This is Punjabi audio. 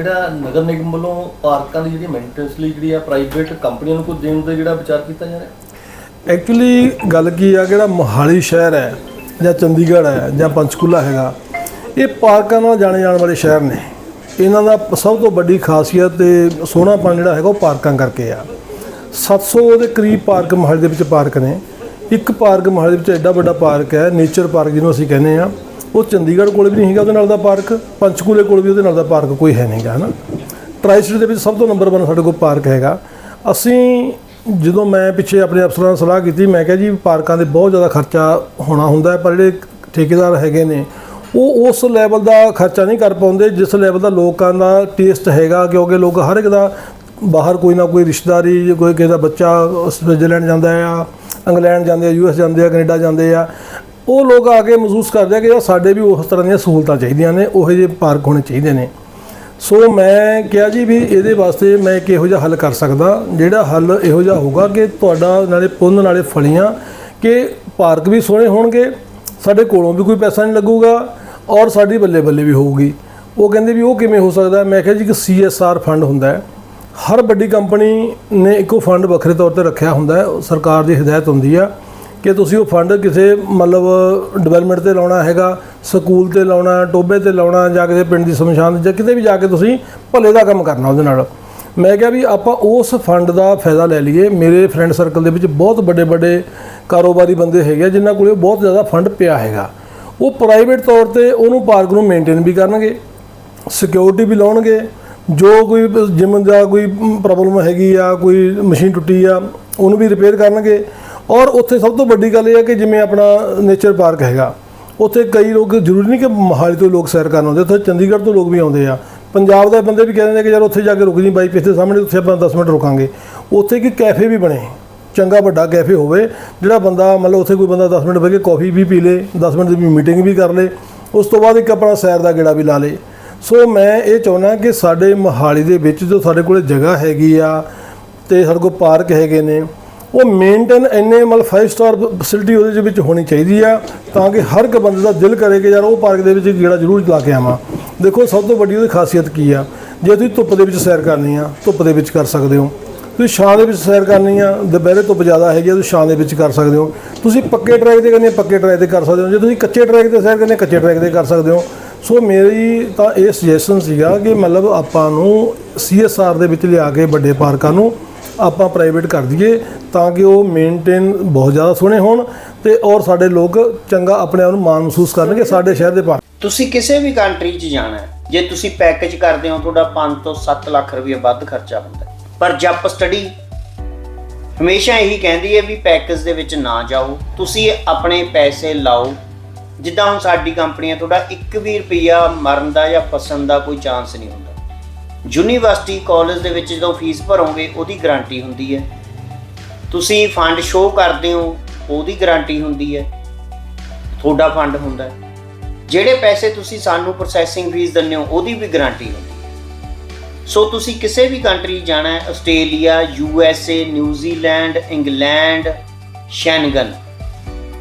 ਜਿਹੜਾ ਨਗਰ ਨਿਗਮ ਵੱਲੋਂ ਪਾਰਕਾਂ ਦੀ ਜਿਹੜੀ ਮੇਨਟੇਨੈਂਸ ਲਈ ਜਿਹੜੀ ਆ ਪ੍ਰਾਈਵੇਟ ਕੰਪਨੀਆਂ ਨੂੰ ਕੋਈ ਦੇਣ ਦਾ ਜਿਹੜਾ ਵਿਚਾਰ ਕੀਤਾ ਜਾ ਰਿਹਾ? ਐਕਚੁਅਲੀ ਗੱਲ ਕੀ ਆ, ਜਿਹੜਾ ਮੋਹਾਲੀ ਸ਼ਹਿਰ ਹੈ, ਜਾਂ ਚੰਡੀਗੜ੍ਹ ਹੈ, ਜਾਂ ਪੰਚਕੂਲਾ ਹੈਗਾ, ਇਹ ਪਾਰਕਾਂ ਨਾਲ ਜਾਣੇ ਜਾਣ ਵਾਲੇ ਸ਼ਹਿਰ ਨੇ। ਇਹਨਾਂ ਦਾ ਸਭ ਤੋਂ ਵੱਡੀ ਖਾਸੀਅਤ ਤੇ ਸੋਹਣਾਪਣ ਜਿਹੜਾ ਹੈਗਾ ਉਹ ਪਾਰਕਾਂ ਕਰਕੇ ਆ। 700 ਦੇ ਕਰੀਬ ਪਾਰਕ ਮੋਹਾਲੀ ਦੇ ਵਿੱਚ ਪਾਰਕ ਨੇ। ਇੱਕ ਪਾਰਕ ਮੋਹਾਲੀ ਦੇ ਵਿੱਚ ਐਡਾ ਵੱਡਾ ਪਾਰਕ ਹੈ, ਨੇਚਰ ਪਾਰਕ ਜਿਹਨੂੰ ਅਸੀਂ ਕਹਿੰਦੇ ਆ ਉਹ ਚੰਡੀਗੜ੍ਹ ਕੋਲ ਵੀ ਨਹੀਂ ਹੈਗਾ ਉਹਦੇ ਨਾਲ ਦਾ ਪਾਰਕ, ਪੰਚਕੂਲੇ ਕੋਲ ਵੀ ਉਹਦੇ ਨਾਲ ਦਾ ਪਾਰਕ ਕੋਈ ਹੈ ਨਹੀਂਗਾ, ਹਨਾ? ਟਰਾਈ ਸਟੇਟ ਦੇ ਵਿੱਚ ਸਭ ਤੋਂ ਨੰਬਰ 1 ਸਾਡੇ ਕੋਲ ਪਾਰਕ ਹੈਗਾ। ਅਸੀਂ ਜਦੋਂ ਮੈਂ ਪਿੱਛੇ ਆਪਣੇ ਅਫਸਰਾਂ ਨਾਲ ਸਲਾਹ ਕੀਤੀ, ਮੈਂ ਕਿਹਾ ਜੀ ਪਾਰਕਾਂ ਦੇ ਬਹੁਤ ਜ਼ਿਆਦਾ ਖਰਚਾ ਹੋਣਾ ਹੁੰਦਾ ਹੈ, ਪਰ ਜਿਹੜੇ ਠੇਕੇਦਾਰ ਹੈਗੇ ਨੇ, ਉਹ ਉਸ ਲੈਵਲ ਦਾ ਖਰਚਾ ਨਹੀਂ ਕਰ ਪਾਉਂਦੇ, ਜਿਸ ਲੈਵਲ ਦਾ ਲੋਕਾਂ ਦਾ ਟੇਸਟ ਹੈਗਾ, ਕਿਉਂਕਿ ਲੋਕ ਹਰ ਇੱਕ ਦਾ ਬਾਹਰ ਕੋਈ ਨਾ ਕੋਈ ਰਿਸ਼ਤੇਦਾਰੀ ਜੇ ਕੋਈ ਕਿਸੇ ਦਾ ਬੱਚਾ ਸਵਿਟਜ਼ਰਲੈਂਡ ਜਾਂਦਾ ਆ ਇੰਗਲੈਂਡ ਜਾਂਦੇ ਆ ਯੂਐਸ ਜਾਂਦੇ ਆ ਕੈਨੇਡਾ ਜਾਂਦੇ ਆ ਉਹ ਲੋਕ ਆ ਕੇ ਮਹਿਸੂਸ ਕਰਦੇ ਆ ਕਿ ਯਾਰ ਸਾਡੇ ਵੀ ਉਸ ਤਰ੍ਹਾਂ ਦੀਆਂ ਸਹੂਲਤਾਂ ਚਾਹੀਦੀਆਂ ਨੇ, ਉਹੋ ਜਿਹੇ ਪਾਰਕ ਹੋਣੇ ਚਾਹੀਦੇ ਨੇ। ਸੋ ਮੈਂ ਕਿਹਾ ਜੀ ਵੀ ਇਹਦੇ ਵਾਸਤੇ ਮੈਂ ਇੱਕ ਇਹੋ ਜਿਹਾ ਹੱਲ ਕਰ ਸਕਦਾ, ਜਿਹੜਾ ਹੱਲ ਇਹੋ ਜਿਹਾ ਹੋਊਗਾ ਕਿ ਤੁਹਾਡਾ ਨਾਲੇ ਪੁੰਨ, ਨਾਲੇ ਫਲੀਆਂ, ਕਿ ਪਾਰਕ ਵੀ ਸੋਹਣੇ ਹੋਣਗੇ, ਸਾਡੇ ਕੋਲੋਂ ਵੀ ਕੋਈ ਪੈਸਾ ਨਹੀਂ ਲੱਗੂਗਾ ਔਰ ਸਾਡੀ ਬੱਲੇ ਬੱਲੇ ਵੀ ਹੋਊਗੀ। ਉਹ ਕਹਿੰਦੇ ਵੀ ਉਹ ਕਿਵੇਂ ਹੋ ਸਕਦਾ ਮੈਂ ਕਿਹਾ ਜੀ ਕਿ ਸੀਐਸਆਰ ਫੰਡ ਹੁੰਦਾ ਹੈ। ਹਰ ਵੱਡੀ ਕੰਪਨੀ ਨੇ ਇੱਕੋ ਫੰਡ ਵੱਖਰੇ ਤੌਰ ਤੇ ਰੱਖਿਆ ਹੁੰਦਾ ਹੈ, ਸਰਕਾਰ ਦੀ ਹਦਾਇਤ ਹੁੰਦੀ ਆ। ਕਿ ਤੁਸੀਂ ਉਹ ਫੰਡ ਕਿਸੇ ਮਤਲਬ ਡਿਵੈਲਪਮੈਂਟ ਤੇ ਲਾਉਣਾ ਹੈਗਾ, ਸਕੂਲ ਤੇ ਲਾਉਣਾ, ਟੋਬੇ ਤੇ ਲਾਉਣਾ ਜਾਂ ਕਿਸੇ ਪਿੰਡ ਦੀ ਸ਼ਮਸ਼ਾਨ ਜਾਂ ਕਿਤੇ ਵੀ ਜਾ ਕੇ ਤੁਸੀਂ ਭਲੇ ਦਾ ਕੰਮ ਕਰਨਾ ਉਹਦੇ ਨਾਲ। ਮੈਂ ਕਿਹਾ ਵੀ ਆਪਾਂ ਉਸ ਫੰਡ ਦਾ ਫਾਇਦਾ ਲੈ ਲਈਏ। ਮੇਰੇ ਫਰੈਂਡ ਸਰਕਲ ਦੇ ਵਿੱਚ ਬਹੁਤ ਵੱਡੇ ਵੱਡੇ ਕਾਰੋਬਾਰੀ ਬੰਦੇ ਹੈਗੇ ਆ, ਜਿਨ੍ਹਾਂ ਕੋਲੇ ਬਹੁਤ ਜ਼ਿਆਦਾ ਫੰਡ ਪਿਆ ਹੈਗਾ। ਉਹ ਪ੍ਰਾਈਵੇਟ ਤੌਰ ਤੇ ਉਹਨੂੰ ਪਾਰਕ ਨੂੰ ਮੇਨਟੇਨ ਵੀ ਕਰਨਗੇ ਸਿਕਿਉਰਿਟੀ ਵੀ ਲਾਉਣਗੇ। ਜੋ ਕੋਈ ਜਿਮ ਦਾ ਕੋਈ ਪ੍ਰੋਬਲਮ ਹੈਗੀ ਆ, ਕੋਈ ਮਸ਼ੀਨ ਟੁੱਟੀ ਆ, ਉਹਨੂੰ ਵੀ ਰਿਪੇਅਰ ਕਰਨਗੇ। ਔਰ ਉੱਥੇ ਸਭ ਤੋਂ ਵੱਡੀ ਗੱਲ ਇਹ ਹੈ ਕਿ ਜਿਵੇਂ ਆਪਣਾ ਨੇਚਰ ਪਾਰਕ ਹੈਗਾ, ਉੱਥੇ ਕਈ ਲੋਕ ਜ਼ਰੂਰੀ ਨਹੀਂ ਕਿ ਮੋਹਾਲੀ ਤੋਂ ਲੋਕ ਸੈਰ ਕਰਨ ਆਉਂਦੇ, ਉੱਥੇ ਚੰਡੀਗੜ੍ਹ ਤੋਂ ਲੋਕ ਵੀ ਆਉਂਦੇ ਆ। ਪੰਜਾਬ ਦੇ ਬੰਦੇ ਵੀ ਕਹਿੰਦੇ ਨੇ ਕਿ ਯਾਰ ਉੱਥੇ ਜਾ ਕੇ ਰੁਕ ਜੀ ਬਾਈ ਪਿੱਛੇ ਸਾਹਮਣੇ, ਉੱਥੇ ਆਪਾਂ 10 ਮਿੰਟ ਰੁਕਾਂਗੇ। ਉੱਥੇ ਇੱਕ ਕੈਫੇ ਵੀ ਬਣੇ, ਚੰਗਾ ਵੱਡਾ ਕੈਫੇ ਹੋਵੇ, ਜਿਹੜਾ ਬੰਦਾ ਮਤਲਬ ਉੱਥੇ ਕੋਈ ਬੰਦਾ 10 ਮਿੰਟ ਬਹਿ ਕੇ ਕਾਫੀ ਵੀ ਪੀ ਲੇ 10 ਮਿੰਟ ਦੀ ਮੀਟਿੰਗ ਵੀ ਕਰ ਲੇ, ਉਸ ਤੋਂ ਬਾਅਦ ਇੱਕ ਆਪਣਾ ਸੈਰ ਦਾ ਗੇੜਾ ਵੀ ਲਾ ਲੇ। ਸੋ ਮੈਂ ਇਹ ਚਾਹੁੰਦਾ ਕਿ ਸਾਡੇ ਮੋਹਾਲੀ ਦੇ ਵਿੱਚ ਜੋ ਸਾਡੇ ਕੋਲੇ ਜਗ੍ਹਾ ਹੈਗੀ ਆ, ਤੇ ਸਾਡੇ ਕੋਲ ਪਾਰਕ ਹੈਗੇ ਨੇ ਉਹ ਮੇਨਟੇਨ ਇੰਨੇ ਮਤਲਬ 5 ਸਟਾਰ ਫੈਸਿਲਿਟੀ ਉਹਦੇ ਦੇ ਵਿੱਚ ਹੋਣੀ ਚਾਹੀਦੀ ਆ, ਤਾਂ ਕਿ ਹਰ ਇੱਕ ਬੰਦੇ ਦਾ ਦਿਲ ਕਰੇ ਕਿ ਯਾਰ ਉਹ ਪਾਰਕ ਦੇ ਵਿੱਚ ਗੇੜਾ ਜ਼ਰੂਰ ਲਾ ਕੇ ਆਵਾਂ। ਦੇਖੋ, ਸਭ ਤੋਂ ਵੱਡੀ ਉਹਦੀ ਖਾਸੀਅਤ ਕੀ ਆ? ਜੇ ਤੁਸੀਂ ਧੁੱਪ ਦੇ ਵਿੱਚ ਸੈਰ ਕਰਨੀ ਆ, ਧੁੱਪ ਦੇ ਵਿੱਚ ਕਰ ਸਕਦੇ ਹੋ। ਤੁਸੀਂ ਛਾਂ ਦੇ ਵਿੱਚ ਸੈਰ ਕਰਨੀ ਆ, ਦੁਪਹਿਰੇ ਧੁੱਪ ਜ਼ਿਆਦਾ ਹੈਗੀ ਆ, ਤੁਸੀਂ ਛਾਂ ਦੇ ਵਿੱਚ ਕਰ ਸਕਦੇ ਹੋ। ਤੁਸੀਂ ਪੱਕੇ ਟਰੈਕ ਤੇ ਕਰਨੀ ਪੱਕੇ ਟਰੈਕ ਤੇ ਕਰ ਸਕਦੇ ਹੋ। ਜੇ ਤੁਸੀਂ ਕੱਚੇ ਟਰੈਕ ਤੇ ਸੈਰ ਕਰਨੀ ਕੱਚੇ ਟਰੈਕ ਤੇ ਕਰ ਸਕਦੇ ਹੋ। ਸੋ ਮੇਰੀ ਤਾਂ ਇਹ ਸੁਜੈਸ਼ਨ ਸੀਗਾ ਕਿ ਮਤਲਬ ਆਪਾਂ ਨੂੰ ਸੀਐਸਆਰ ਦੇ ਵਿੱਚ ਲਿਆ ਕੇ ਵੱਡੇ ਪਾਰਕਾਂ ਨੂੰ ਆਪਾਂ ਪ੍ਰਾਈਵੇਟ ਕਰ ਦਈਏ ਤਾਂ ਕਿ ਉਹ ਮੇਨਟੇਨ ਬਹੁਤ ਜ਼ਿਆਦਾ ਸੋਹਣੇ ਹੋਣ ਤੇ ਔਰ ਸਾਡੇ ਲੋਕ ਚੰਗਾ ਆਪਣੇ ਆਪ ਨੂੰ ਮਾਣ ਮਹਿਸੂਸ ਕਰਨਗੇ ਸਾਡੇ ਸ਼ਹਿਰ ਦੇ ਪਾਰਕ। ਤੁਸੀਂ ਕਿਸੇ ਵੀ ਕੰਟਰੀ 'ਚ ਜਾਣਾ ਹੈ, ਜੇ ਤੁਸੀਂ ਪੈਕੇਜ ਕਰਦੇ ਹੋ, ਤੁਹਾਡਾ 5 ਤੋਂ 7 ਲੱਖ ਰੁਪਏ ਵੱਧ ਖਰਚਾ ਹੁੰਦਾ ਪਰ ਜੱਪ ਸਟੱਡੀ ਹਮੇਸ਼ਾ ਇਹੀ ਕਹਿੰਦੀ ਹੈ ਵੀ ਪੈਕੇਜ ਦੇ ਵਿੱਚ ਨਾ ਜਾਓ, ਤੁਸੀਂ ਆਪਣੇ ਪੈਸੇ ਲਾਓ। ਜਿੱਦਾਂ ਹੁਣ ਸਾਡੀ ਕੰਪਨੀ ਹੈ, ਤੁਹਾਡਾ 1 ਵੀ ਰੁਪਿਆ ਮਰਨ ਦਾ ਜਾਂ ਫਸਣ ਦਾ ਕੋਈ ਚਾਂਸ ਨਹੀਂ ਹੁੰਦਾ। ਯੂਨੀਵਰਸਿਟੀ ਕਾਲਜ ਦੇ ਵਿੱਚ ਜਦੋਂ ਫੀਸ ਭਰੋਗੇ, ਉਹਦੀ ਗਾਰੰਟੀ ਹੁੰਦੀ ਹੈ। ਤੁਸੀਂ ਫੰਡ ਸ਼ੋਅ ਕਰਦੇ ਹੋ, ਉਹਦੀ ਗਾਰੰਟੀ ਹੁੰਦੀ ਹੈ। ਤੁਹਾਡਾ ਫੰਡ ਹੁੰਦਾ ਹੈ। ਜਿਹੜੇ ਪੈਸੇ ਤੁਸੀਂ ਸਾਨੂੰ ਪ੍ਰੋਸੈਸਿੰਗ ਫੀਸ ਦਿੰਦੇ ਹੋ, ਉਹਦੀ ਵੀ ਗਾਰੰਟੀ ਹੁੰਦੀ ਹੈ। ਸੋ ਤੁਸੀਂ ਕਿਸੇ ਵੀ ਕੰਟਰੀ ਜਾਣਾ ਹੈ, Australia U S A New Zealand England Schengen